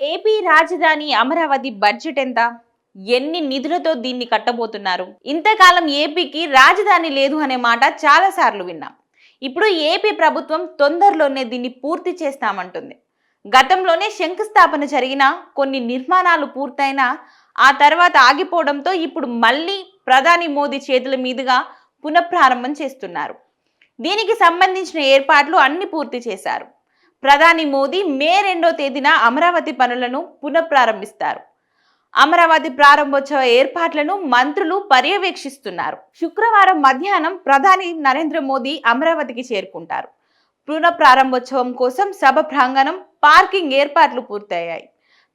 AP రాజధాని Amaravati budget ఎంత? ఎన్ని నిధులతో దీన్ని కట్టబోతున్నారు? ఇంతకాలం ఏపీకి రాజధాని లేదు అనే మాట చాలా సార్లు విన్నాం. ఇప్పుడు ఏపీ ప్రభుత్వం తొందరలోనే దీన్ని పూర్తి చేస్తామంటుంది. గతంలోనే శంకుస్థాపన జరిగిన కొన్ని నిర్మాణాలు పూర్తయినా ఆ తర్వాత ఆగిపోవడంతో ఇప్పుడు మళ్ళీ ప్రధాని మోదీ చేతుల మీదుగా పునఃప్రారంభం చేస్తున్నారు. దీనికి సంబంధించిన ఏర్పాట్లు అన్ని పూర్తి చేశారు. ప్రధాని మోదీ మే రెండో తేదీన అమరావతి పనులను పునఃప్రారంభిస్తారు. అమరావతి ప్రారంభోత్సవ ఏర్పాట్లను మంత్రులు పర్యవేక్షిస్తున్నారు. శుక్రవారం మధ్యాహ్నం ప్రధాని నరేంద్ర మోదీ అమరావతికి చేరుకుంటారు. పునఃప్రారంభోత్సవం కోసం సభ ప్రాంగణం పార్కింగ్ ఏర్పాట్లు పూర్తయ్యాయి.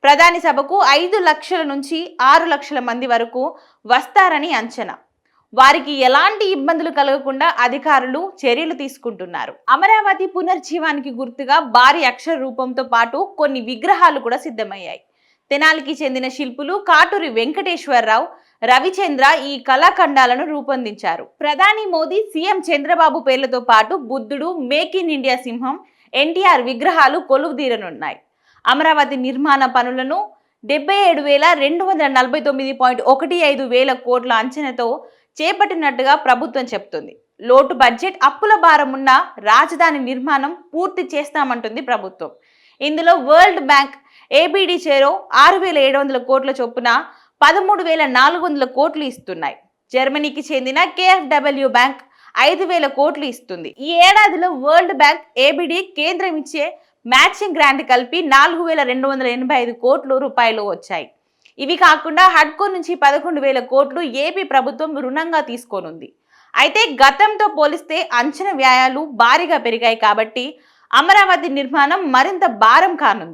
ప్రధాని సభకు ఐదు లక్షల నుంచి ఆరు లక్షల మంది వరకు వస్తారని అంచనా. వారికి ఎలాంటి ఇబ్బందులు కలగకుండా అధికారులు చర్యలు తీసుకుంటున్నారు. అమరావతి పునర్జీవానికి గుర్తుగా భారీ అక్షర రూపంతో పాటు కొన్ని విగ్రహాలు కూడా సిద్ధమయ్యాయి. తెనాలికి చెందిన శిల్పులు కాటూరి వెంకటేశ్వరరావు రవిచంద్ర ఈ కళాఖండాలను రూపొందించారు. ప్రధాని మోదీ సీఎం చంద్రబాబు పేర్లతో పాటు బుద్ధుడు మేక్ ఇన్ ఇండియా సింహం ఎన్టీఆర్ విగ్రహాలు కొలువుదీరనున్నాయి. అమరావతి నిర్మాణ పనులను డెబ్బై ఏడు వేల రెండు వందల నలభై తొమ్మిది పాయింట్ ఒకటి ఐదు వేల కోట్ల అంచనాతో చేపట్టినట్టుగా ప్రభుత్వం చెప్తుంది. లోటు బడ్జెట్ అప్పుల భారం ఉన్న రాజధాని నిర్మాణం పూర్తి చేస్తామంటుంది ప్రభుత్వం. ఇందులో వరల్డ్ బ్యాంక్ ఏబిడి చేరో ఆరు వేల ఏడు వందల కోట్ల చొప్పున పదమూడు వేల నాలుగు వందల కోట్లు ఇస్తున్నాయి. జర్మనీకి చెందిన కేఎఫ్డబ్ల్యూ బ్యాంక్ ఐదు వేల కోట్లు ఇస్తుంది. ఈ ఏడాదిలో వరల్డ్ బ్యాంక్ ఏబిడి కేంద్రం ఇచ్చే మ్యాచింగ్ గ్రాంట్ కలిపి నాలుగు వేల రెండు వందల ఎనభై ఐదు కోట్లు రూపాయలు వచ్చాయి. ఇవి కాకుండా హడ్కో నుంచి పదకొండు వేల కోట్లు ఏపీ ప్రభుత్వం రుణంగా తీసుకోనుంది. అయితే గతంతో పోలిస్తే అంచనా వ్యయాలు భారీగా పెరిగాయి కాబట్టి అమరావతి నిర్మాణం మరింత భారం కానుంది.